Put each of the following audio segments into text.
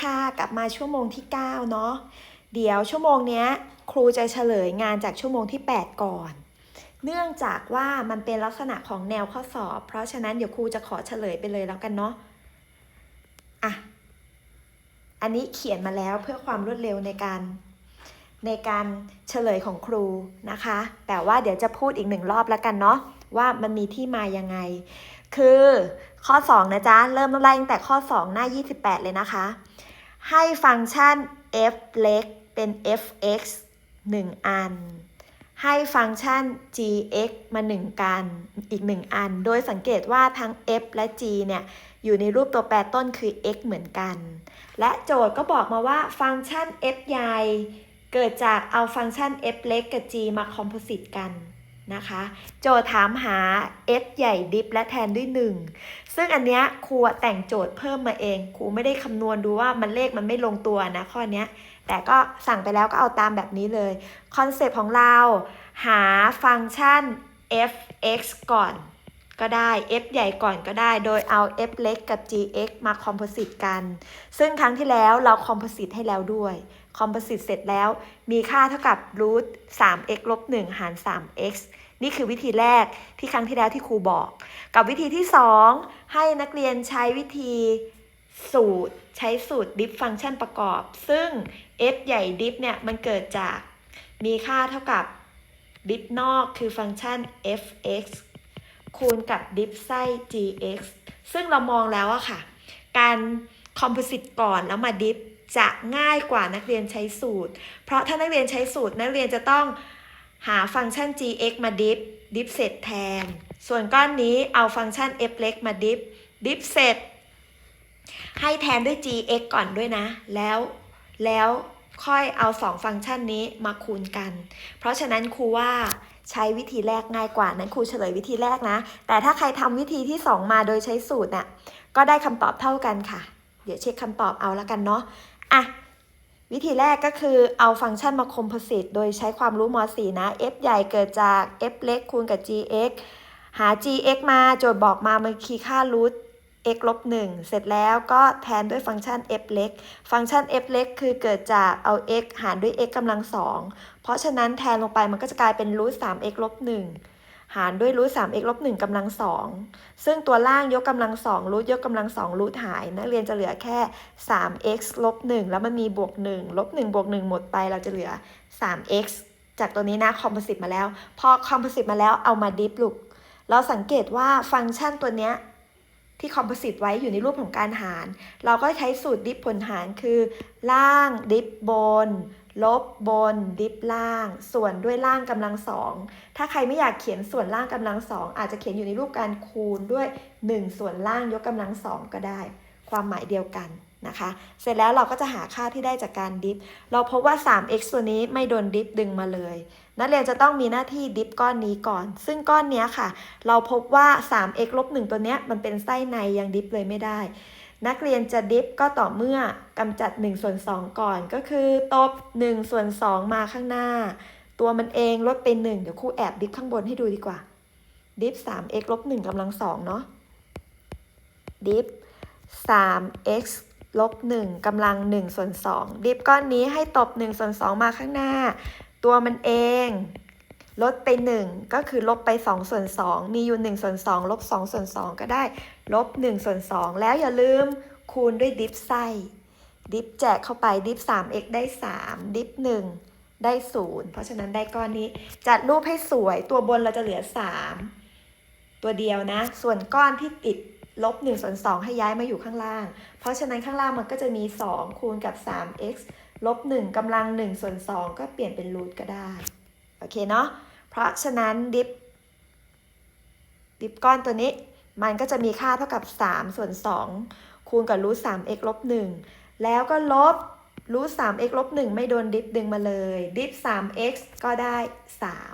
ค่ะกลับมาชั่วโมงที่ 9 เนาะเดี๋ยวชั่วโมงนี้ครูจะเฉลยงานจากชั่วโมงที่ 8 ก่อน เนื่องจากว่ามันเป็นลักษณะของแนวข้อสอบ เพราะฉะนั้นเดี๋ยวครูจะขอเฉลยไปเลยแล้วกันเนาะอะอันนี้เขียนมาแล้วเพื่อความรวดเร็วในการ ในการเฉลยของครูนะคะ แต่ว่าเดี๋ยวจะพูดอีกหนึ่งรอบแล้วกันเนาะว่ามันมีที่มายังไง คือข้อ 2 นะจ๊ะ เริ่มไล่ตั้งแต่ข้อ 2 หน้า 28 เลยนะคะ ให้ฟังก์ชัน f เล็กเป็น fx 1 อัน ให้ฟังก์ชัน gx มา 1 กัน อีก 1 อัน โดยสังเกตว่าทั้ง f และ g เนี่ยอยู่ในรูปตัวแปรต้นคือ x เหมือนกัน และโจทย์ก็บอกมาว่าฟังก์ชัน f ใหญ่เกิดจากเอาฟังก์ชัน f เล็กกับ g มาคอมโพสิตกัน นะคะ โจทย์ถามหา f ใหญ่ดิฟและแทนด้วย 1 ซึ่งอันเนี้ยครูแต่งโจทย์เพิ่มมาเอง ครูไม่ได้คำนวณดูว่ามันเลขมันไม่ลงตัวนะข้อเนี้ยแต่ก็สั่งไปแล้วก็เอาตามแบบนี้เลย คอนเซปต์ของเรา หาฟังก์ชัน f(x) ก่อนก็ได้ f ใหญ่ก่อนก็ได้ โดยเอา f เล็กกับ gx มาคอมโพสิตกัน ซึ่งครั้งที่แล้วเราคอมโพสิตให้แล้วด้วย คอมโพสิตเสร็จแล้ว มีค่าเท่ากับรูท 3x ลบ 1 หาร 3x นี่คือวิธีแรกที่ครั้งที่แล้วที่ครูบอก กับวิธีที่ 2 ให้นักเรียนใช้วิธีสูตร ใช้สูตรดิฟฟังก์ชันประกอบ ซึ่ง f ใหญ่ดิฟเนี่ย มันเกิดจากมีค่าเท่ากับดิฟนอกคือฟังก์ชัน f(x) คูณกับดิฟไส้ gx ซึ่งเรามองแล้วอะค่ะ การคอมโพสิตก่อนแล้วมาดิฟ จะง่ายกว่านักเรียนใช้สูตร เพราะถ้านักเรียนใช้สูตร นักเรียนจะต้องหาฟังก์ชัน gx มาดิฟ ดิฟเสร็จแทน ส่วนก้อนนี้เอาฟังก์ชัน f เล็กมาดิฟ ดิฟเสร็จ ให้แทนด้วย gx ก่อนด้วยนะ แล้ว แล้วค่อยเอา2ฟังก์ชันนี้มาคูณกัน เพราะฉะนั้นครูว่าใช้วิธีแรกง่ายกว่า นั้นครูเฉลยวิธีแรกนะ แต่ถ้าใครทำวิธีที่ 2 มาโดยใช้สูตรน่ะก็ได้คำตอบเท่ากันค่ะ เดี๋ยวเช็คคำตอบเอาแล้วกันเนาะ อะวิธีแรกก็คือเอาฟังก์ชันมาคอมโพสิตโดยใช้ความรู้ม .4 นะ f ใหญ่เกิดจาก f เล็กคูณกับ gx หา gx มาโจทย์บอกมามันคีย์ค่ารูท x ลบ1เสร็จแล้วก็แทนด้วยฟังก์ชัน f เล็ก ฟังก์ชัน f เล็กคือเกิดจากเอา x หารด้วย x กำลังสองเพราะฉะนั้นแทนลงไปมันก็จะกลายเป็นรูท 3x ลบ1 หารด้วยรูท 3x ลบ1กำลังสองซึ่งตัวล่างยกกำลังสองรูทยกกำลังสองรูทหาย นักเรียนจะเหลือแค่ 3x ลบ1แล้วมันมีบวก1ลบ1บวก1หมดไปเราจะเหลือ 3x จากตัวนี้นะคอมโพสิตมาแล้ว พอคอมโพสิตมาแล้วเอามาดิฟลูกเราสังเกตว่าฟังก์ชันตัวเนี้ยที่คอมโพสิตไว้อยู่ในรูปของการหาร เราก็ใช้สูตรดิฟผลหารคือ ล่างดิฟบน ลบบนดิฟล่าง ส่วนด้วยล่างกำลังสองถ้าใครไม่อยากเขียนส่วนล่างกำลังสองอาจจะเขียนอยู่ในรูปการคูณด้วย 1 ส่วนล่างยกกำลังสองก็ได้ ความหมายเดียวกันนะคะ เสร็จแล้วเราก็จะหาค่าที่ได้จากการดิฟ เราพบว่า 3x ตัวนี้ไม่โดนดิฟดึงมาเลย นักเรียนจะต้องมีหน้าที่ดิฟก้อนนี้ก่อน ซึ่งก้อนเนี้ยค่ะ เราพบว่า 3x ลบ1ตัวเนี้ยมันเป็นไส้ในยังดิฟเลยไม่ได้ นักเรียนจะดิฟก็ต่อเมื่อกำจัด1ส่วน2 ก่อนก็คือ ตบ1ส่วน2 มาข้างหน้า ตัวมันเองลดไป1เดี๋ยวครูแอบดิฟข้างบนให้ดูดีกว่า ดิฟ 3x ลบ1กำลัง2เนาะดิฟ 3x ลบ1กำลัง1ส่วน2ดิฟก้อนนี้ให้ตบ1ส่วน2 มาข้างหน้า ตัวมันเองลดไป 1 ก็คือลบไป 2 ส่วน 2 มีอยู่ 1 ส่วน 2 ลบ 2 ส่วน 2 ก็ได้ ลบ1ส่วน2แล้วอย่าลืมคูณด้วยดิฟไส้ ดิฟแจกเข้าไปดิฟ 3x ได้ 3 ดิฟ 1 ได้ 0 เพราะฉะนั้นได้ก้อนนี้ จัดรูปให้สวยตัวบนเราจะเหลือ 3 ตัวเดียวนะ ส่วนก้อนที่ติดลบ1ส่วน2ให้ย้ายมาอยู่ข้างล่าง เพราะฉะนั้นข้างล่างมันก็จะมี 2 คูณกับ 3x ลบ1กำลัง1ส่วน2ก็เปลี่ยนเป็นรูทก็ได้ โอเคเนาะ เพราะฉะนั้นดิฟ ดิฟก้อนตัวนี้ มันก็จะมีค่าเท่ากับ 3 ส่วน 2 คูณกับรูท 3x ลบ1แล้วก็ลบรูท 3x ลบ1ไม่โดนดิฟดึงมาเลย ดิฟ 3x ก็ได้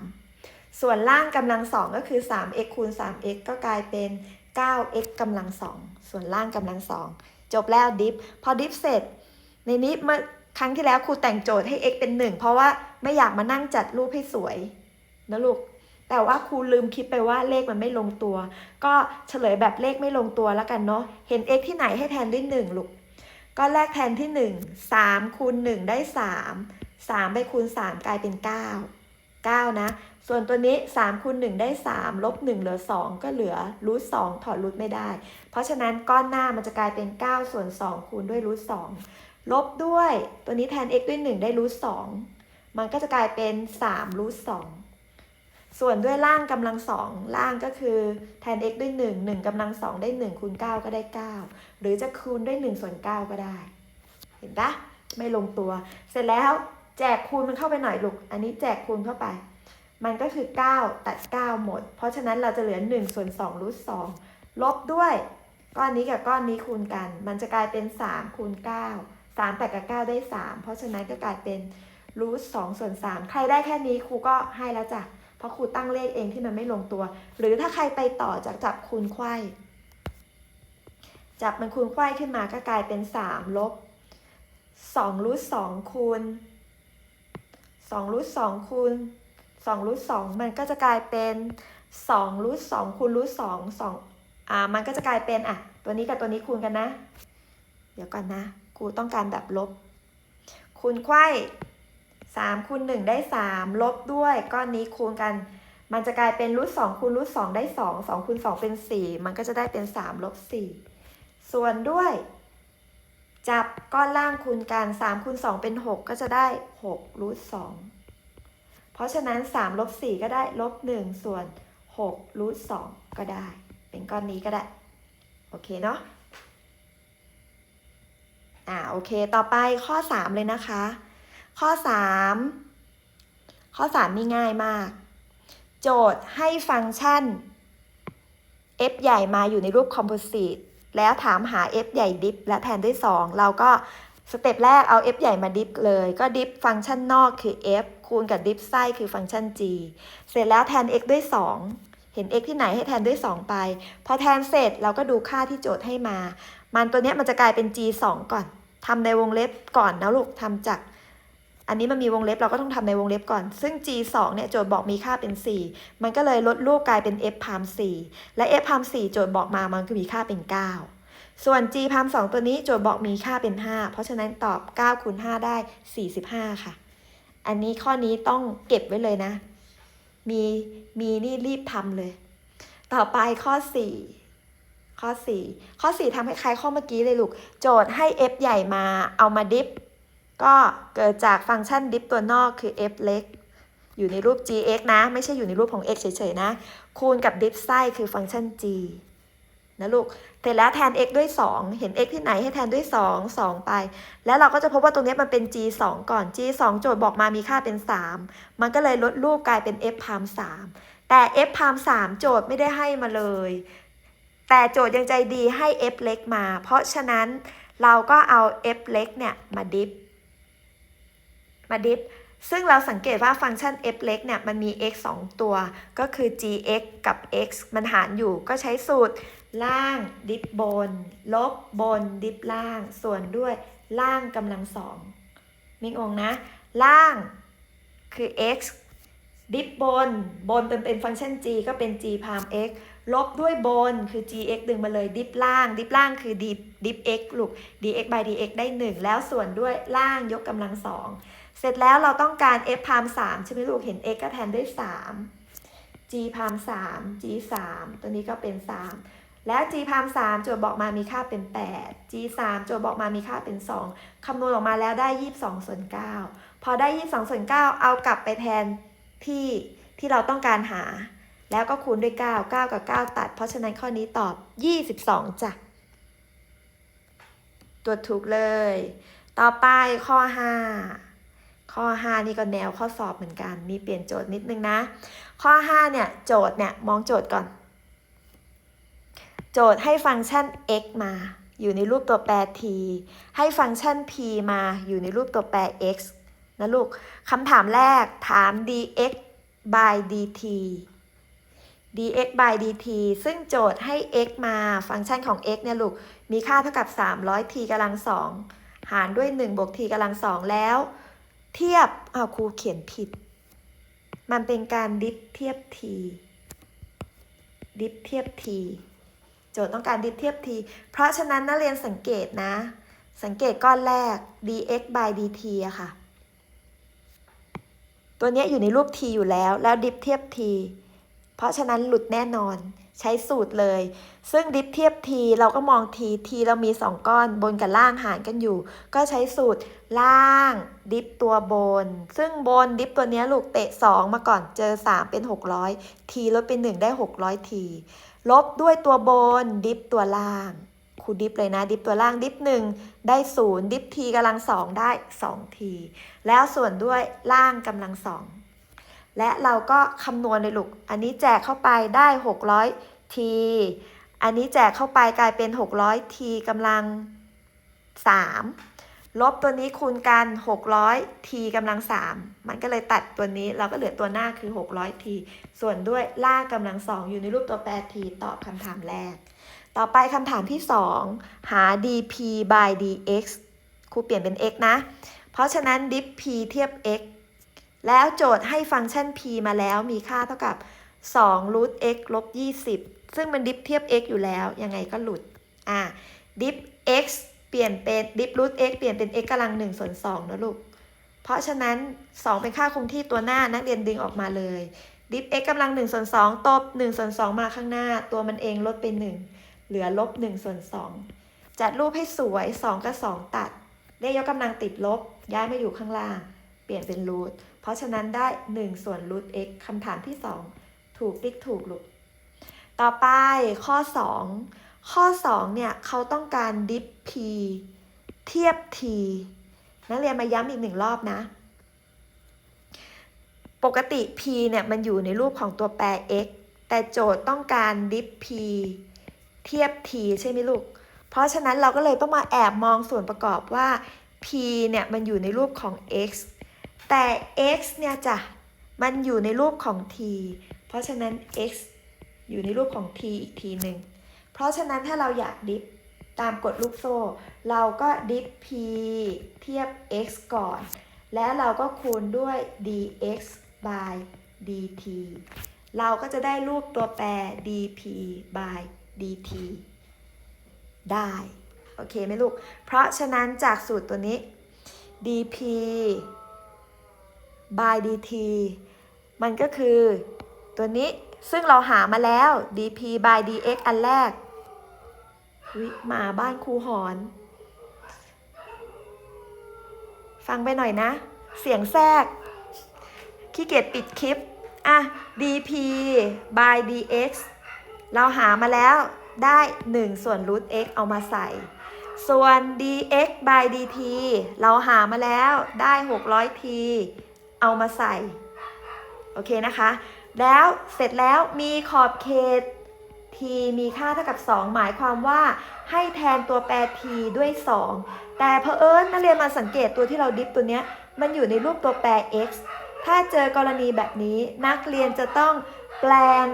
3 ส่วนล่างกำลัง 2 ก็คือ 3x คูณ 3x ก็กลายเป็น 9x กำลัง 2 ส่วนล่างกำลัง 2 จบแล้วดิฟ พอดิฟเสร็จ ในนี้เมื่อครั้งที่แล้วครูแต่งโจทย์ให้ x เป็น 1 เพราะว่าไม่อยากมานั่งจัดรูปให้สวยนะลูก แต่ว่าครูลืมคิดไปว่าเลขมันไม่ลงตัว ก็เฉลยแบบเลขไม่ลงตัวแล้วกันเนาะ เห็น x ที่ไหนให้แทนด้วย1ลูกก้อนแรกแทนที่ 1 3คูณ1ได้ 3 3 ไปคูณ 3 กลายเป็น 9 9 นะ ส่วนตัวนี้ 3คูณ1ได้ 3 ลบ 1 เหลือ 2 ก็เหลือรูท2ถอดรูทไม่ได้ เพราะฉะนั้นก้อนหน้ามันจะกลายเป็น 9 ส่วน 2 คูณด้วยรูท2ลบด้วย ตัวนี้แทน x ด้วย 1 ได้รูท2มันก็จะกลายเป็น3รูท2 ส่วนด้วยล่างกำลังสองล่างก็คือแทน x ด้วย 1 1กำลังสองได้1คูณ9ก็ได้ 9 หรือจะคูณด้วย1ส่วน9ก็ได้ เห็นปะไม่ลงตัว เสร็จแล้วแจกคูณมันเข้าไปหน่อยลูก อันนี้แจกคูณเข้าไป มันก็คือ 9 ตัด 9 หมด เพราะฉะนั้นเราจะเหลือ1ส่วน2รูท2ลบด้วย ก้อนนี้กับก้อนนี้คูณกัน มันจะกลายเป็น3คูณ9 3แต่กับ9ได้ 3 เพราะฉะนั้นก็กลายเป็นรูท2ส่วน3ใครได้แค่นี้ครูก็ให้แล้วจ้ะ เพราะครูตั้งเลขเองที่มันไม่ลงตัว หรือถ้าใครไปต่อจากจับคูณไขว้จับมันคูณไขว้ขึ้นมาก็กลายเป็น 3 ลบ2รูท2คูณ2รูท2คูณ2รูท2มันก็จะกลายเป็น2รูท2คูณรูท2 2อ่ามันก็จะกลายเป็นอะตัวนี้กับตัวนี้คูณกันนะ เดี๋ยวก่อนนะครูต้องการแบบลบคูณไข้ 3คูณ1ได้ 3 ลบด้วยก้อนนี้คูณกัน มันจะกลายเป็นรูท2คูณรูท2ได้ 2 2คูณ2เป็น 4 มันก็จะได้เป็น 3 ลบ 4 ส่วนด้วย จับก้อนล่างคูณกัน3คูณ2เป็น 6 ก็จะได้6รูท2เพราะฉะนั้น3ลบ4ก็ได้ลบ1ส่วน6รูท2ก็ได้ เป็นก้อนนี้ก็ได้ โอเคเนาะอ่าโอเค ต่อไปข้อ 3 เลยนะคะ ข้อ 3 ข้อ 3 นี่ง่ายมาก โจทย์ให้ฟังก์ชัน f ใหญ่มาอยู่ในรูปคอมโพสิตแล้วถามหา f ใหญ่ดิฟและแทนด้วย 2 เราก็สเต็ปแรกเอา f ใหญ่มาดิฟเลย ก็ดิฟฟังก์ชันนอกคือ f คูณกับดิฟไส้คือฟังก์ชัน g เสร็จแล้วแทน x ด้วย 2 เห็น x ที่ไหนให้แทนด้วย 2 ไป พอแทนเสร็จเราก็ดูค่าที่โจทย์ให้มา มันตัวเนี้ยมันจะกลายเป็น g 2 ก่อนทำในวงเล็บก่อนนะลูกทำจาก อันนี้มันมีวงเล็บเราก็ต้องทำในวงเล็บก่อน ซึ่ง g 2เนี่ยโจทย์บอกมีค่าเป็น 4 มันก็เลยลดรูปกลายเป็น f พาม4และ f พาม4โจทย์บอกมามันคือมีค่าเป็น 9 ส่วน g พาม2ตัวนี้โจทย์บอกมีค่าเป็น 5 เพราะฉะนั้นตอบ9คูณ5ได้ 45 ค่ะ อันนี้ข้อนี้ต้องเก็บไว้เลยนะ มีมีนี่รีบทำเลย ต่อไปข้อ 4ข้อ 4 ข้อ 4ทำให้คล้ายข้อเมื่อกี้เลยลูก โจทย์ให้ f ใหญ่มาเอามาดิฟ ก็เกิดจากฟังก์ชันดิฟตัวนอกคือ f เล็กอยู่ในรูป gx นะ ไม่ใช่อยู่ในรูปของ x เฉยๆนะ คูณกับดิฟไส้คือฟังก์ชัน g นะลูกเสร็จแล้วแทน x ด้วย 2 เห็น x ที่ไหนให้แทนด้วย 2 2 ไป แล้วเราก็จะพบว่าตรงนี้มันเป็น g 2 ก่อน g 2โจทย์บอกมามีค่าเป็น 3 มันก็เลยลดรูปกลายเป็น f พาม3แต่ f พาม3โจทย์ไม่ได้ให้มาเลย แต่โจทย์ยังใจดีให้ f เล็กมา เพราะฉะนั้นเราก็เอา f เล็กเนี่ยมาดิฟ มาดิฟซึ่งเราสังเกตว่าฟังก์ชัน f เล็กเนี่ยมันมี x 2 ตัว ก็คือ gx กับ x มันหารอยู่ก็ใช้สูตร ล่างดิฟบน ลบบนดิฟล่าง ส่วนด้วยล่างกำลังสองมิงองนะ ล่างคือ x ดิฟบน บนเป็นเป็นฟังก์ชัน g ก็เป็น g พาม x ลบด้วยบนคือ gx ดึงมาเลย ดิฟล่าง ดิฟล่างคือดิฟดิฟ x ลูก dx by dx ได้ 1 แล้วส่วนด้วยล่างยกกำลังสอง เสร็จแล้วเราต้องการ f พาม3ใช่ไหมลูกเห็น x ก็แทนด้วย3 g พาม3 g 3ตัวนี้ก็เป็น3แล้ว g พาม3โจทย์บอกมามีค่าเป็น 8 g 3โจทย์บอกมามีค่าเป็น 2 คำนวณออกมาแล้วได้ 22 ส่วน 9 พอได้ 22 ส่วน 9 เอากลับไปแทนที่ที่เราต้องการหา แล้วก็คูณด้วย 9 9 กับ 9 ตัด เพราะฉะนั้นข้อนี้ตอบ 22จ้ะตรวจถูกเลย ต่อไปข้อ 5 ข้อ 5 นี่ก็แนวข้อสอบเหมือนกัน มีเปลี่ยนโจทย์นิดนึงนะ ข้อ 5 เนี่ย โจทย์เนี่ย มองโจทย์ก่อน โจทย์ให้ฟังก์ชัน x มาอยู่ในรูปตัวแปร t ให้ฟังก์ชัน p มาอยู่ในรูปตัวแปร x นะลูกคำถามแรกถาม dx by dt dx by dt ซึ่งโจทย์ให้ x มาฟังก์ชันของ x เนี่ยลูก มีค่าเท่ากับ 300t กำลังสองหารด้วย 1 บวก t กำลังสองแล้ว เทียบอ้าวครูเขียนผิด มันเป็นการดิฟเทียบ t ดิฟเทียบ t โจทย์ต้องการดิฟเทียบ t เพราะฉะนั้นนักเรียนสังเกตนะ สังเกตก้อนแรก dx by dt อะค่ะ ตัวนี้อยู่ในรูป t อยู่แล้ว แล้วดิฟเทียบ t เพราะฉะนั้นหลุดแน่นอน ใช้สูตรเลย ซึ่งดิฟเทียบ t เราก็มอง t t เรามี 2 ก้อนบนกับล่างหารกันอยู่ ก็ใช้สูตรล่างดิฟตัวบน ซึ่งบนดิฟตัวนี้ลูกเตะ 2 มาก่อนเจอ 3 เป็น 600 t ลดเป็น 1 ได้ 600 t ลบด้วยตัวบนดิฟตัวล่างคูดิฟเลยนะ ดิฟตัวล่างดิฟ1ได้0ดิฟ t กำลัง2ได้2 t แล้วส่วนด้วยล่างกำลัง2 และเราก็คำนวณเลยลูก อันนี้แจกเข้าไปได้ 600 t อันนี้แจกเข้าไปกลายเป็น 600 t กำลัง 3 ลบตัวนี้คูณกัน 600 t กำลัง 3 มันก็เลยตัดตัวนี้ เราก็เหลือตัวหน้าคือ 600 t ส่วนด้วยล่ากำลัง 2 อยู่ในรูปตัวแปร t ตอบคำถามแรก ต่อไปคำถามที่ 2 หา dp by dx ครูเปลี่ยนเป็น x นะ เพราะฉะนั้น dip p เทียบ x แล้วโจทย์ให้ฟังก์ชัน p มาแล้วมีค่าเท่ากับ2 root x ลบ 20 ซึ่งมันดิฟเทียบ x อยู่แล้ว ยังไงก็หลุด อะ ดิฟ x เปลี่ยนเป็นดิฟ root x เปลี่ยนเป็น x กำลัง1ส่วน2นะลูก เพราะฉะนั้น 2 เป็นค่าคงที่ตัวหน้านักเรียนดึงออกมาเลย ดิฟ x กำลัง1ส่วน2ตบ1ส่วน2มาข้างหน้า ตัวมันเองลดไป1เหลือลบ1ส่วน2จัดรูปให้สวย 2 กับ 2 ตัดเลขยกกำลังติดลบ ย้ายมาอยู่ข้างล่าง เปลี่ยนเป็นรูท เพราะฉะนั้นได้ 1 ส่วนรูท x คำถามที่ 2 ถูกติ๊กถูกลูกต่อไปข้อ 2 ข้อ 2 เนี่ยเขาต้องการดิฟ p เทียบ t นักเรียนมาย้ำอีกหนึ่งรอบนะ ปกติ p เนี่ยมันอยู่ในรูปของตัวแปร x แต่โจทย์ต้องการดิฟ p เทียบ t ใช่ไหมลูก เพราะฉะนั้นเราก็เลยต้องมาแอบมองส่วนประกอบว่า p เนี่ยมันอยู่ในรูปของ x แต่ x เนี่ยจ้ะ มันอยู่ในรูปของ t เพราะฉะนั้น x อยู่ในรูปของ t อีกทีหนึ่ง เพราะฉะนั้นถ้าเราอยากดิฟตามกฎลูกโซ่ เราก็ดิฟ p เทียบ x ก่อน แล้วเราก็คูณด้วย dx by dt เราก็จะได้รูปตัวแปร dp by dt ได้ โอเคไหมลูก เพราะฉะนั้นจากสูตรตัวนี้ dp by dt มันก็คือตัวนี้ซึ่งเราหามาแล้ว dp by dx อันแรก วิมาบ้านครูหอน ฟังไปหน่อยนะ เสียงแทรกขี้เกียจปิดคลิป อะ dp by dx เราหามาแล้วได้ 1 ส่วน root x เอามาใส่ ส่วน dx by dt เราหามาแล้วได้ 600t เอามาใส่ โอเคนะคะ แล้วเสร็จแล้วมีขอบเขต t มีค่าเท่ากับ 2 หมายความว่าให้แทนตัวแปร t ด้วย 2 แต่เพอเอิญนักเรียนมาสังเกตตัวที่เราดิฟตัวเนี้ยมันอยู่ในรูปตัวแปร x ถ้าเจอกรณีแบบนี้นักเรียนจะต้องแปลง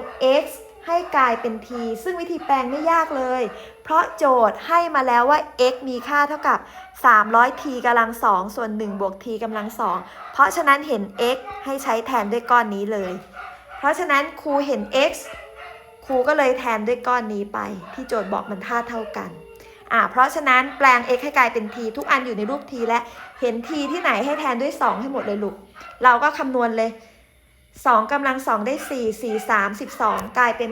x ให้กลายเป็น t ซึ่งวิธีแปลงไม่ยากเลย เพราะโจทย์ให้มาแล้วว่า x มีค่าเท่ากับ 300t กำลัง2ส่วน1บวก t กำลัง2เพราะฉะนั้นเห็น x ให้ใช้แทนด้วยก้อนนี้เลย เพราะฉะนั้นครูเห็น x ครูก็เลยแทนด้วยก้อนนี้ไป ที่โจทย์บอกมันท่าเท่ากันอ่าเพราะฉะนั้นแปลง x ให้กลายเป็น t ทุกอันอยู่ในรูป t และเห็น t ที่ไหนให้แทนด้วย 2 ให้หมดเลยลูก เราก็คำนวณเลย 2กำลัง2ได้4 4 3 12กลายเป็น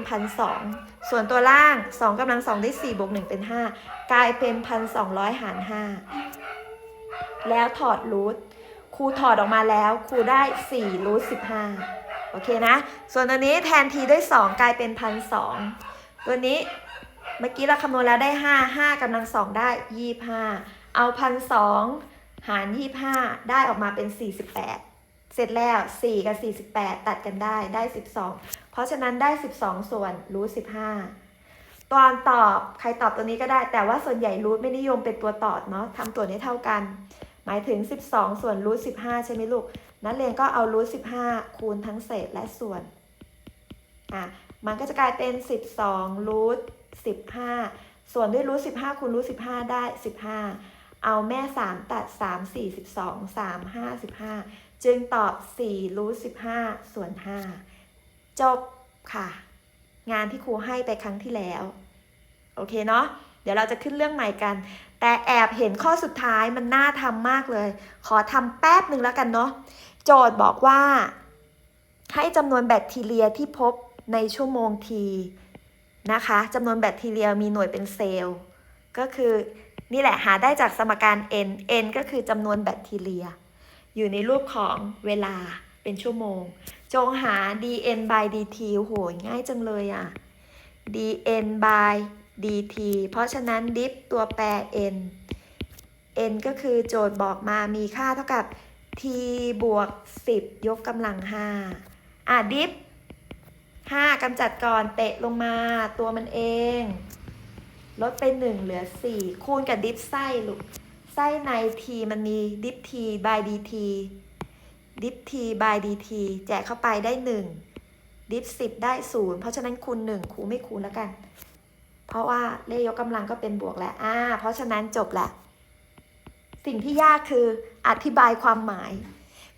1,200ส่วนตัวล่าง2กำลัง2ได้4บวก1เป็น5กลายเป็น1,200หาร5แล้วถอดรูทครูถอดออกมาแล้วครูได้4รูท15โอเคนะ ส่วนตัวนี้แทน t ด้วย2กลายเป็น1,200ตัวนี้เมื่อกี้เราคำนวณแล้วได้5 5กำลัง2ได้25เอา1,200หาร25ได้ออกมาเป็น48 เสร็จแล้ว 4 กับ 48 ตัดกันได้ได้ 12 เพราะฉะนั้นได้ 12 ส่วนรูท15 ตอนตอบใครตอบตัวนี้ก็ได้ แต่ว่าส่วนใหญ่รูทไม่นิยมเป็นตัวตอบเนาะทำตัวนี้เท่ากัน หมายถึง 12 ส่วนรูท15 ใช่ไหมลูก นักเรียนก็เอารูท15 คูณทั้งเศษและส่วน อะ มันก็จะกลายเป็น 12รูท15 ส่วนด้วยรูท15คูณรูท15 ได้ 15เอาแม่ 3 ตัด 3 4 12 3 5 15 จึงตอบ 4 รูท15 ส่วน 5 จบค่ะ งานที่ครูให้ไปครั้งที่แล้ว โอเคเนาะเดี๋ยวเราจะขึ้นเรื่องใหม่กัน แต่แอบเห็นข้อสุดท้ายมันน่าทำมากเลย ขอทำแป๊บหนึ่งแล้วกันเนาะโจทย์บอกว่า ให้จำนวนแบคทีเรียที่พบในชั่วโมงทีนะคะจำนวนแบคทีเรียมีหน่วยเป็นเซลล์ ก็คือนี่แหละหาได้จากสมการ n n ก็คือจำนวนแบคทีเรีย อยู่ในรูปของเวลาเป็นชั่วโมง จงหา dn by dt โหง่ายจังเลยอะ dn by dt เพราะฉะนั้นดิฟตัวแปร n n ก็คือโจทย์บอกมามีค่าเท่ากับ t บวก 10 ยกกำลัง 5 อะ ดิฟ 5กำจัดก่อนเตะลงมาตัวมันเอง ลดไป 1 เหลือ 4 คูณกับดิฟไส้ลูก ไส้ใน t มันมีดิฟ t by dt ดิฟ t by dt แจกเข้าไปได้1ดิฟ10ได้0เพราะฉะนั้นคูณ1คูไม่คูณแล้วกัน เพราะว่าเลขยกกำลังก็เป็นบวกแล้วอ่าเพราะฉะนั้นจบละ สิ่งที่ยากคืออธิบายความหมาย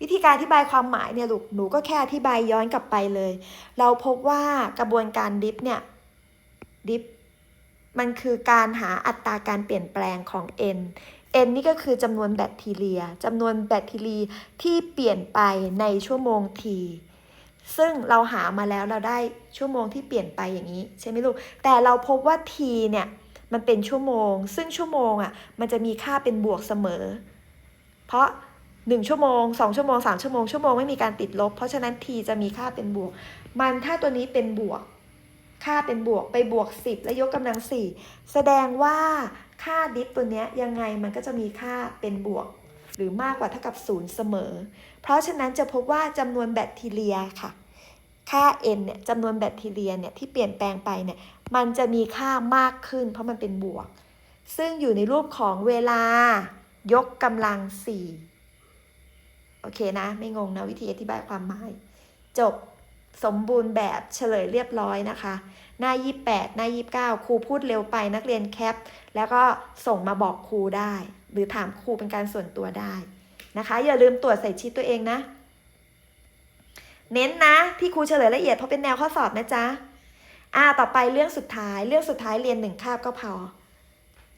วิธีการอธิบายความหมายเนี่ยลูกหนูก็แค่อธิบายย้อนกลับไปเลย เราพบว่ากระบวนการดิฟเนี่ยดิฟมันคือการหาอัตราการเปลี่ยนแปลงของ n n นี่ก็คือจำนวนแบคทีเรียจำนวนแบคทีเรียที่เปลี่ยนไปในชั่วโมงทีซึ่งเราหามาแล้วเราได้ชั่วโมงที่เปลี่ยนไปอย่างนี้ ใช่ไหมลูก แต่เราพบว่า t เนี่ยมันเป็นชั่วโมง ซึ่งชั่วโมงอะมันจะมีค่าเป็นบวกเสมอ เพราะ 1 ชั่วโมง 2 ชั่วโมง 3 ชั่วโมงชั่วโมงไม่มีการติดลบ เพราะฉะนั้น t จะมีค่าเป็นบวก มันถ้าตัวนี้เป็นบวก ค่าเป็นบวกไปบวก 10 และยกกำลัง 4 แสดงว่า ค่าดิฟตัวนี้ยยังไงมันก็จะมีค่าเป็นบวก หรือมากกว่าเท่ากับ 0 เสมอ เพราะฉะนั้นจะพบว่าจำนวนแบคทีเรียค่ะ ค่า n เนี่ยจำนวนแบคทีเรียเนี่ยที่เปลี่ยนแปลงไปเนี่ยมันจะมีค่ามากขึ้น เพราะมันเป็นบวก ซึ่งอยู่ในรูปของเวลายกกำลัง 4 โอเคนะ ไม่งงนะวิธีอธิบายความหมาย จบสมบูรณ์แบบเฉลยเรียบร้อยนะคะ หน้า 28 หน้า 29 ครูพูดเร็วไปนักเรียนแคป แล้วก็ส่งมาบอกครูได้ หรือถามครูเป็นการส่วนตัวได้นะคะ อย่าลืมตรวจใส่ชีตตัวเองนะ เน้นนะที่ครูเฉลยละเอียดเพราะเป็นแนวข้อสอบนะจ๊ะอ่าต่อไปเรื่องสุดท้ายเรื่องสุดท้ายเรียนหนึ่งคาบก็พอ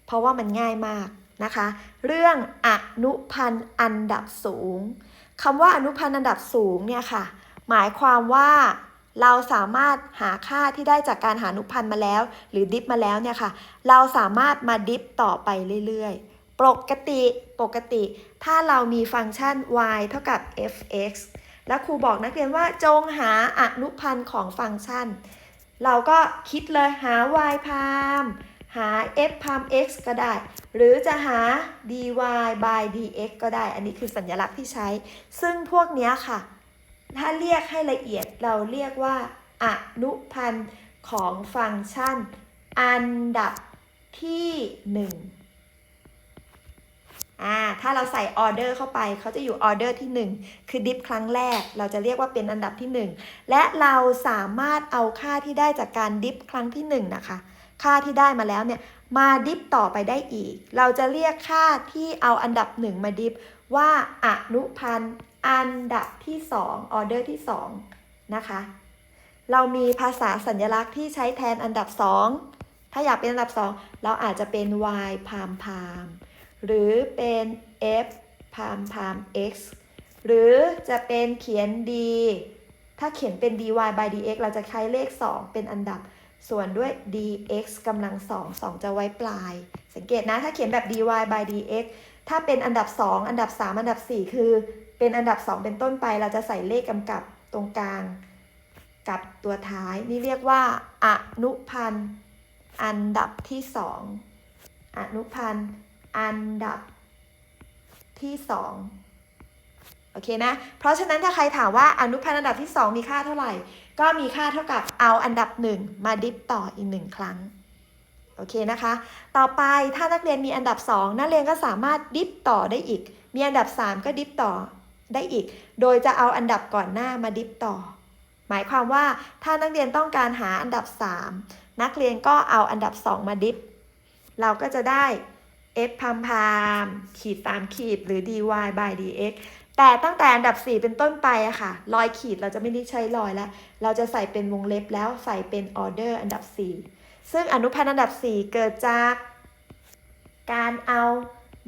เพราะว่ามันง่ายมากนะคะ เรื่องอนุพันธ์อันดับสูงคำว่าอนุพันธ์อันดับสูงเนี่ยค่ะ หมายความว่า เราสามารถหาค่าที่ได้จากการหาอนุพันธ์มาแล้ว หรือดิฟมาแล้วเนี่ยค่ะ เราสามารถมาดิฟต่อไปเรื่อยๆ ปกติปกติ ถ้าเรามีฟังก์ชัน y เท่ากับ f(x) แล้วครูบอกนักเรียนว่าจงหาอนุพันธ์ของฟังก์ชัน เราก็คิดเลยหา y พามหา f พาม x ก็ได้ หรือจะหา dy by dx ก็ได้ อันนี้คือสัญลักษณ์ที่ใช้ ซึ่งพวกนี้ค่ะ ถ้าเรียกให้ละเอียดเราเรียกว่าอนุพันธ์ของฟังก์ชัน อันดับที่หนึ่งอ่าถ้าเราใส่ออเดอร์เข้าไปเขาจะอยู่ออเดอร์ที่ 1 คือดิฟครั้งแรก เราจะเรียกว่าเป็นอันดับที่ 1 และเราสามารถเอาค่าที่ได้จากการดิฟครั้งที่ 1 นะคะ ค่าที่ได้มาแล้วเนี่ยมาดิฟต่อไปได้อีก เราจะเรียกค่าที่เอาอันดับ 1 มาดิฟว่าอนุพันธ์ อันดับที่2ออเดอร์ที่2นะคะ เรามีภาษาสัญลักษณ์ที่ใช้แทนอันดับ 2 ถ้าอยากเป็นอันดับ 2 เราอาจจะเป็น y พามพามหรือเป็น f พามพาม x หรือจะเป็นเขียน d ถ้าเขียนเป็น dy by dx เราจะใช้เลข 2 เป็นอันดับ ส่วนด้วย dx กำลัง 2 2 จะไว้ปลาย สังเกตนะ ถ้าเขียนแบบ dy by dx ถ้าเป็นอันดับ 2 อันดับ 3 อันดับ 4 คือ เป็นอันดับ 2 เป็นต้นไป เราจะใส่เลขกำกับตรงกลางกับตัวท้าย นี่เรียกว่าอนุพันธ์อันดับที่ 2 อนุพันธ์อันดับที่ 2 โอเคนะ เพราะฉะนั้นถ้าใครถามว่าอนุพันธ์อันดับที่ 2 มีค่าเท่าไหร่ ก็มีค่าเท่ากับเอาอันดับ 1 มาดิฟต่ออีก 1 ครั้งโอเคนะคะ ต่อไปถ้านักเรียนมีอันดับ 2 นักเรียนก็สามารถดิฟต่อได้อีก มีอันดับ 3 ก็ดิฟต่อ ได้อีก โดยจะเอาอันดับก่อนหน้ามาดิฟต่อ หมายความว่าถ้านักเรียนต้องการหาอันดับ 3 นักเรียนก็เอาอันดับ 2 มาดิฟ เราก็จะได้ f พามพามขีด3ขีดหรือ dy by dx แต่ตั้งแต่อันดับ 4 เป็นต้นไปอะค่ะรอยขีดเราจะไม่ได้ใช้รอยแล้ว เราจะใส่เป็นวงเล็บแล้วใส่เป็นออเดอร์อันดับ 4 ซึ่งอนุพันธ์อันดับ 4 เกิดจาก การเอา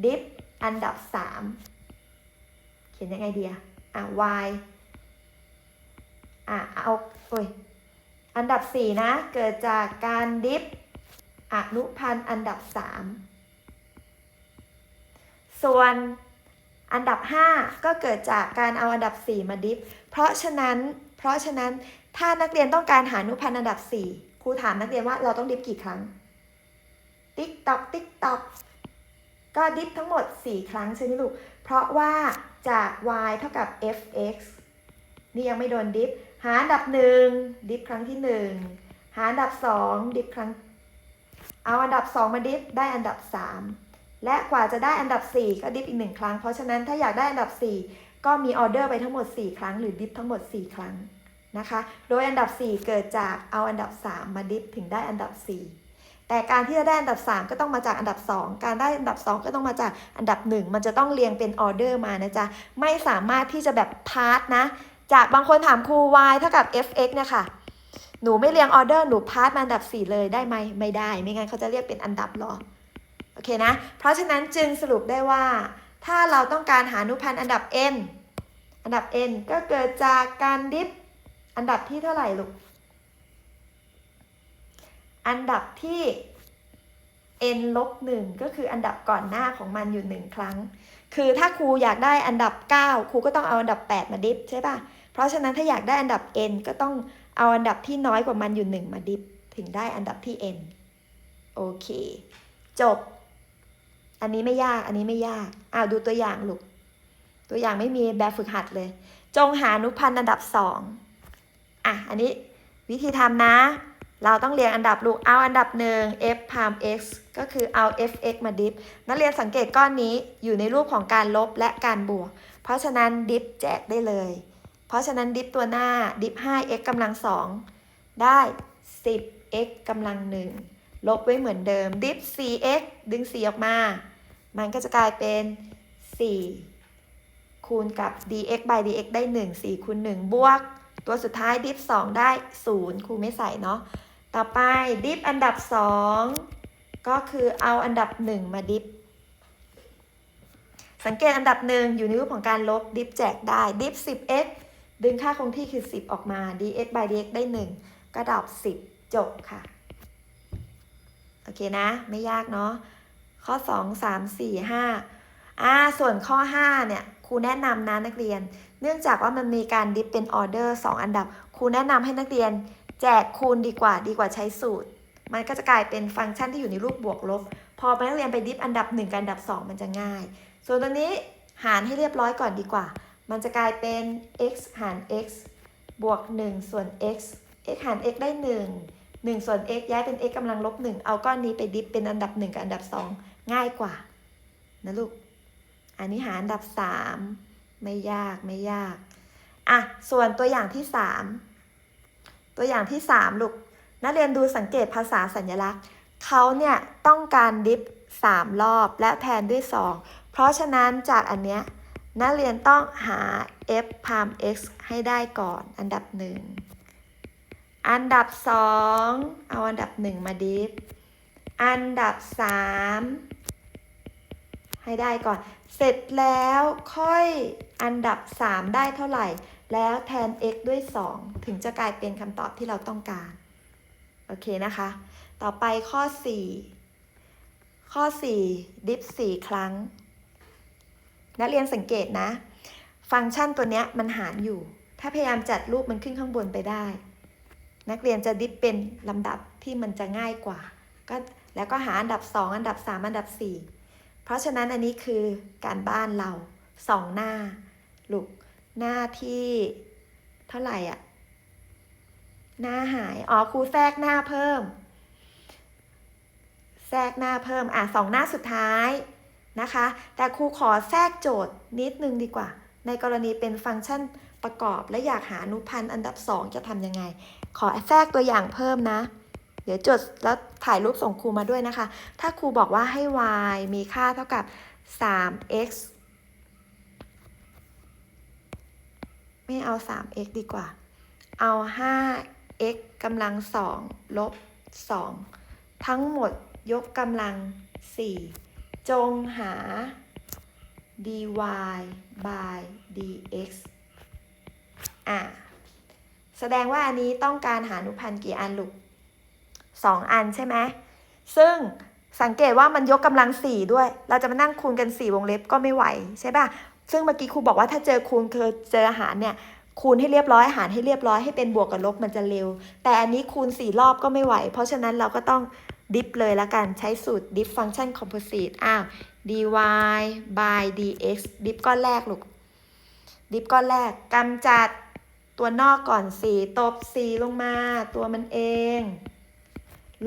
ดิฟอันดับ 3 ขียนยังไงดีอะอะ y อะเอาโอ้ยอันดับ 4 นะ เกิดจากการดิฟอนุพันธ์อันดับ 3 ส่วนอันดับ 5 ก็เกิดจากการเอาอันดับ 4 มาดิฟ เพราะฉะนั้น เพราะฉะนั้นถ้านักเรียนต้องการหาอนุพันธ์อันดับ 4 ครูถามนักเรียนว่าเราต้องดิฟกี่ครั้ง ติ๊กตอกติ๊กตอกก็ดิฟทั้งหมด 4 ครั้งใช่ไหมลูก เพราะว่าจาก y เท่ากับ fx นี่ยังไม่โดนดิฟ หาอันดับ1ดิฟครั้งที่1หาอันดับ2ดิฟครั้ง เอาอันดับ2มาดิฟได้อันดับ3และกว่าจะได้อันดับ4ก็ดิฟอีก1ครั้ง เพราะฉะนั้นถ้าอยากได้อันดับ4ก็มีออเดอร์ไปทั้งหมด 4 ครั้ง หรือดิฟทั้งหมด 4 ครั้งนะคะ โดยอันดับ 4 เกิดจากเอาอันดับ 3 มาดิฟถึงได้อันดับ 4 แต่การที่จะได้อันดับ 3 ก็ต้องมาจากอันดับ 2 การได้อันดับ 2 ก็ต้องมาจากอันดับ 1 มันจะต้องเรียงเป็นออเดอร์มานะจ๊ะ ไม่สามารถที่จะแบบพาร์ทนะ จากบางคนถามครู y เท่ากับ fx เนี่ยค่ะ หนูไม่เรียงออเดอร์หนูพาร์ทมาอันดับ 4 เลยได้ไหมไม่ได้ ไม่งั้นเขาจะเรียกเป็นอันดับหรอ โอเคนะ เพราะฉะนั้นจึงสรุปได้ว่า ถ้าเราต้องการหาอนุพันธ์อันดับ n อันดับ n ก็เกิดจากการดิฟอันดับที่เท่าไหร่ลูก อันดับที่ n ลบ1ก็คืออันดับก่อนหน้าของมันอยู่1ครั้ง คือถ้าครูอยากได้อันดับ 9 ครูก็ต้องเอาอันดับ 8 มาดิฟใช่ป่ะ เพราะฉะนั้นถ้าอยากได้อันดับ n ก็ต้องเอาอันดับที่น้อยกว่ามันอยู่ 1 มาดิฟถึงได้อันดับที่ n โอเค จบ อันนี้ไม่ยากอันนี้ไม่ยากอ้าวดูตัวอย่างลูก ตัวอย่างไม่มีแบบฝึกหัดเลย จงหาอนุพันธ์อันดับ 2อะอันนี้วิธีทำนะ เราต้องเรียงอันดับลูก เอาอันดับหนึ่ง f พาม x ก็คือเอา fx มาดิฟ นักเรียนสังเกตก้อนนี้อยู่ในรูปของการลบและการบวก เพราะฉะนั้นดิฟแจกได้เลย เพราะฉะนั้นดิฟตัวหน้าดิฟ 5x กำลัง 2 ได้ 10x กำลัง 1 ลบไว้เหมือนเดิม ดิฟ 4x ดึง 4 ออกมา มันก็จะกลายเป็น 4 คูณกับ dx by dx ได้ 1 4คูณ1บวก ตัวสุดท้ายดิฟ 2 ได้ 0ครูไม่ใส่เนาะ ต่อไปดิฟอันดับ 2 ก็คือเอาอันดับ 1 มาดิฟสังเกตอันดับ1อยู่ในรูปของการลบดิฟแจกได้ดิฟ 10x ดึงค่าคงที่คือ 10 ออกมา dx by dx ได้ 1 ก็ดอก 10 จบค่ะ โอเคนะ ไม่ยากเนาะข้อ 2 3 4 5อ่าส่วนข้อ 5 เนี่ยครูแนะนำนะนักเรียน เนื่องจากว่ามันมีการดิฟเป็นออเดอร์ 2 อันดับครูแนะนำให้นักเรียน แจกคูณดีกว่าดีกว่าใช้สูตร มันก็จะกลายเป็นฟังก์ชันที่อยู่ในรูปบวกลบ พอไปนักเรียนไปดิฟอันดับ 1 กับอันดับ 2 มันจะง่าย ส่วนตรงนี้หารให้เรียบร้อยก่อนดีกว่า มันจะกลายเป็น x หาร x บวก 1 ส่วน x x หาร x ได้ 1 1 ส่วน x ย้ายเป็น x กำลังลบ 1 เอาก้อนนี้ไปดิฟเป็นอันดับ 1 กับอันดับ 2 ง่ายกว่า นะลูก อันนี้หาอันดับ 3 ไม่ยากไม่ยาก อะ ส่วนตัวอย่างที่ 3 ตัวอย่างที่ 3 ลูก นักเรียนดูสังเกตภาษาสัญลักษณ์ เขาเนี่ยต้องการดิฟ 3 รอบและแทนด้วย 2 เพราะฉะนั้นจากอันเนี้ยนักเรียนต้องหา f พาม x ให้ได้ก่อนอันดับ 1 อันดับ 2 เอาอันดับ 1 มาดิฟ อันดับ 3 ให้ได้ก่อน เสร็จแล้วค่อยอันดับ 3 ได้เท่าไหร่ แล้วแทน x ด้วย 2 ถึงจะกลายเป็นคำตอบที่เราต้องการ โอเคนะคะ ต่อไปข้อ 4 ข้อ 4 ดิฟ 4 ครั้ง นักเรียนสังเกตนะ ฟังก์ชันตัวเนี้ยมันหารอยู่ ถ้าพยายามจัดรูปมันขึ้นข้างบนไปได้ นักเรียนจะดิฟเป็นลำดับที่มันจะง่ายกว่า ก็แล้วก็หาอันดับ 2 อันดับ 3 อันดับ 4 เพราะฉะนั้นอันนี้คือการบ้านเราสองหน้าลูก หน้าที่ เท่าไหร่อะ หน้าหาย อ๋อครูแทรกหน้าเพิ่ม แทรกหน้าเพิ่ม อะสองหน้าสุดท้ายนะคะ แต่ครูขอแทรกโจทย์นิดนึงดีกว่า ในกรณีเป็นฟังก์ชันประกอบและอยากหาอนุพันธ์อันดับ 2 จะทำยังไง ขอแทรกตัวอย่างเพิ่มนะ เดี๋ยวจดแล้วถ่ายรูปส่งครูมาด้วยนะคะ ถ้าครูบอกว่าให้ y มีค่าเท่ากับ 3x ไม่เอา 3x ดีกว่า เอา 5x กำลัง2ลบ2ทั้งหมดยกกำลัง4จงหา dy by dx อะ แสดงว่าอันนี้ต้องการหาอนุพันธ์กี่อันลูกสองอันใช่ไหม ซึ่งสังเกตว่ามันยกกำลังสี่ด้วย เราจะมานั่งคูณกันสี่วงเล็บก็ไม่ไหวใช่ป่ะ ซึ่งเมื่อกี้ครูบอกว่าถ้าเจอคูณคือเจอหารเนี่ยคูณให้เรียบร้อยหารให้เรียบร้อยให้เป็นบวกกับลบมันจะเร็ว แต่อันนี้คูณสี่รอบก็ไม่ไหว เพราะฉะนั้นเราก็ต้องดิฟเลยละกันใช้สูตรดิฟฟังก์ชันคอมโพสิตอ้าว dy by dx ดิฟก้อนแรกลูก ดิฟก้อนแรกกำจัดตัวนอกก่อนสี่ตบสี่ลงมาตัวมันเอง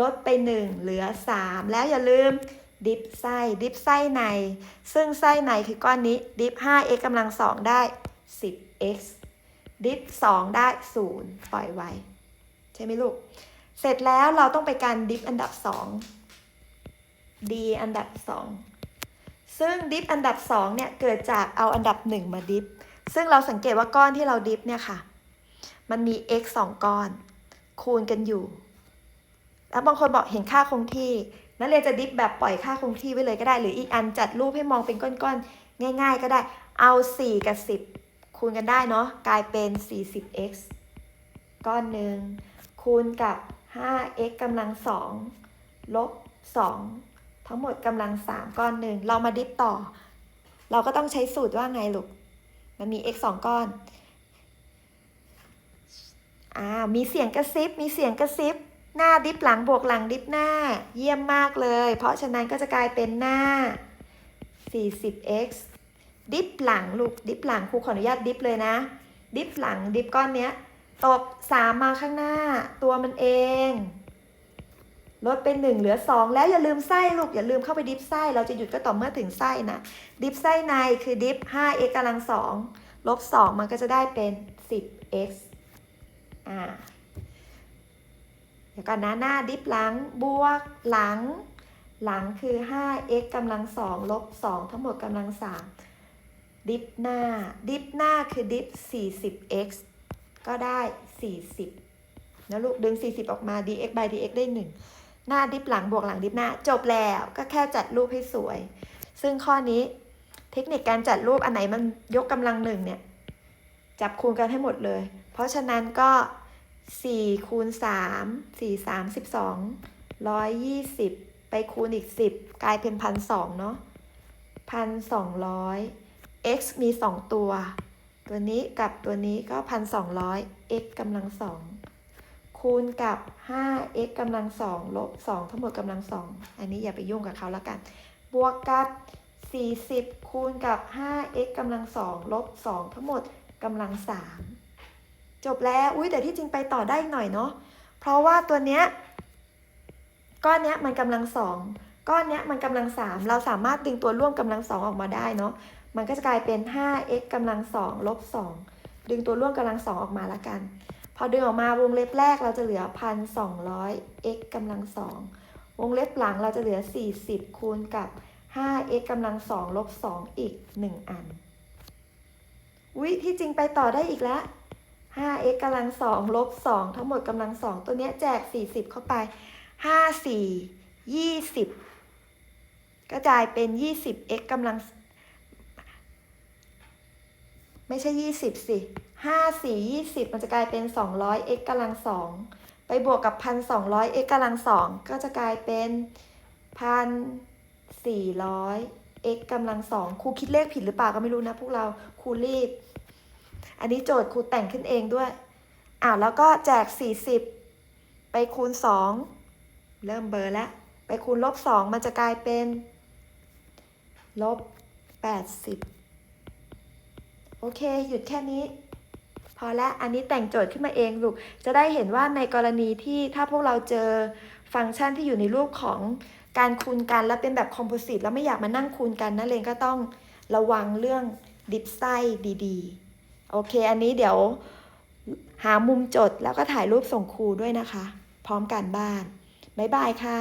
ลดไป 1 เหลือ 3 แล้วอย่าลืม ดิฟไส้ ดิฟไส้ใน ซึ่งไส้ในคือก้อนนี้ ดิฟ 5x กำลัง 2 ได้ 10x ดิฟ 2 ได้ 0 ปล่อยไว้ ใช่ไหมลูก เสร็จแล้วเราต้องไปการดิฟอันดับ 2 d อันดับ 2 ซึ่งดิฟอันดับ 2 เนี่ย เกิดจากเอาอันดับ 1 มาดิฟ ซึ่งเราสังเกตว่าก้อนที่เราดิฟเนี่ยค่ะ มันมี x 2 ก้อน คูณกันอยู่ แล้วบางคนบอกเห็นค่าคงที่ นักเรียนจะดิฟแบบปล่อยค่าคงที่ไว้เลยก็ได้ หรืออีกอันจัดรูปให้มองเป็นก้อนๆ ง่าย ๆ ก็ได้ เอา 4 กับ 10 คูณกันได้เนาะ กลายเป็น 40x ก้อนหนึ่ง คูณกับ 5x กำลัง 2 ลบ 2 ทั้งหมดกำลัง 3 ก้อนหนึ่ง เรามาดิฟต่อ เราก็ต้องใช้สูตรว่าไงลูก มันมี x 2 ก้อน อ่า มีเสียงกระซิบ มีเสียงกระซิบ หน้าดิฟหลังบวกหลังดิฟหน้า เยี่ยมมากเลย เพราะฉะนั้นก็จะกลายเป็นหน้า 40x ดิฟหลังลูกดิฟหลังครูขออนุญาตดิฟเลยนะ ดิฟหลังดิฟก้อนเนี้ยตบ3 มาข้างหน้า ตัวมันเอง ลดเป็น 1 เหลือ 2 แล้วอย่าลืมไส้ลูก อย่าลืมเข้าไปดิฟไส้เราจะหยุดก็ต่อเมื่อถึงไส้นะ ดิฟไส้ในคือดิฟ 5x กำลัง2ลบ 2 มันก็จะได้เป็น 10x อ่า เดี๋ยวก่อนนะหน้าดิฟหลังบวกหลัง หลังคือ 5x กำลัง2ลบ2ทั้งหมดกำลัง3ดิฟหน้า ดิฟหน้าคือดิฟ 40x ก็ได้ 40 นะลูก ดึง 40 ออกมา dx by dx ได้ 1 หน้าดิฟหลังบวกหลังดิฟหน้า จบแล้วก็แค่จัดรูปให้สวย ซึ่งข้อนี้เทคนิคการจัดรูปอันไหนมันยกกำลังหนึ่งเนี่ย จับคูณกันให้หมดเลย เพราะฉะนั้นก็ 4คูณ3 4 3 12 120ไปคูณอีก10กลายเป็นพันสองเนาะพันสองร้อย x มี2ตัว ตัวนี้กับตัวนี้ก็พันสองร้อย x กำลังสองคูณกับ 5x กำลังสองลบ 2 ทั้งหมดกำลังสอง อันนี้อย่าไปยุ่งกับเขาแล้วกัน บวกกับ 40 คูณกับ 5x กำลังสองลบ 2 ทั้งหมดกำลังสาม จบแล้ว อุ้ยแต่ที่จริงไปต่อได้อีกหน่อยเนาะ เพราะว่าตัวเนี้ยก้อนเนี้ยมันกำลังสอง ก้อนเนี้ยมันกำลังสาม เราสามารถดึงตัวร่วมกำลังสองออกมาได้เนาะ มันก็จะกลายเป็น 5x กำลังสองลบสองดึงตัวร่วมกำลังสองออกมาละกัน พอดึงออกมาวงเล็บแรกเราจะเหลือพันสองร้อย x กำลังสองวงเล็บหลังเราจะเหลือ 40 คูณกับ 5x กำลังสองลบสองอีก 1 อันอุ้ยที่จริงไปต่อได้อีกแล้ว 5x กำลังสองลบสองทั้งหมดกำลังสองตัวเนี้ยแจก 40 เข้าไป 5 4 20 กระจายเป็น 20x กำลัง ไม่ใช่ 20 สิ 5 4 20 มันจะกลายเป็น 200x กำลังสองไปบวกกับ 1,200x กำลังสองก็จะกลายเป็น 1,400x กำลังสองครูคิดเลขผิดหรือเปล่าก็ไม่รู้นะพวกเราครูรีบ อันนี้โจทย์ครูแต่งขึ้นเองด้วยอ่าแล้วก็แจก 40 ไปคูณ 2 เริ่มเบอร์แล้ว ไปคูณลบ 2 มันจะกลายเป็นลบ 80 โอเค หยุดแค่นี้ พอละอันนี้แต่งโจทย์ขึ้นมาเองลูก จะได้เห็นว่าในกรณีที่ถ้าพวกเราเจอฟังก์ชันที่อยู่ในรูปของการคูณกันแล้วเป็นแบบคอมโพสิตแล้วไม่อยากมานั่งคูณกันนะเลนก็ต้องระวังเรื่องดิฟไส้ดี ๆ โอเค อันนี้เดี๋ยวหามุมจดแล้วก็ถ่ายรูปส่งครูด้วยนะคะ พร้อมการบ้าน บ๊ายบายค่ะ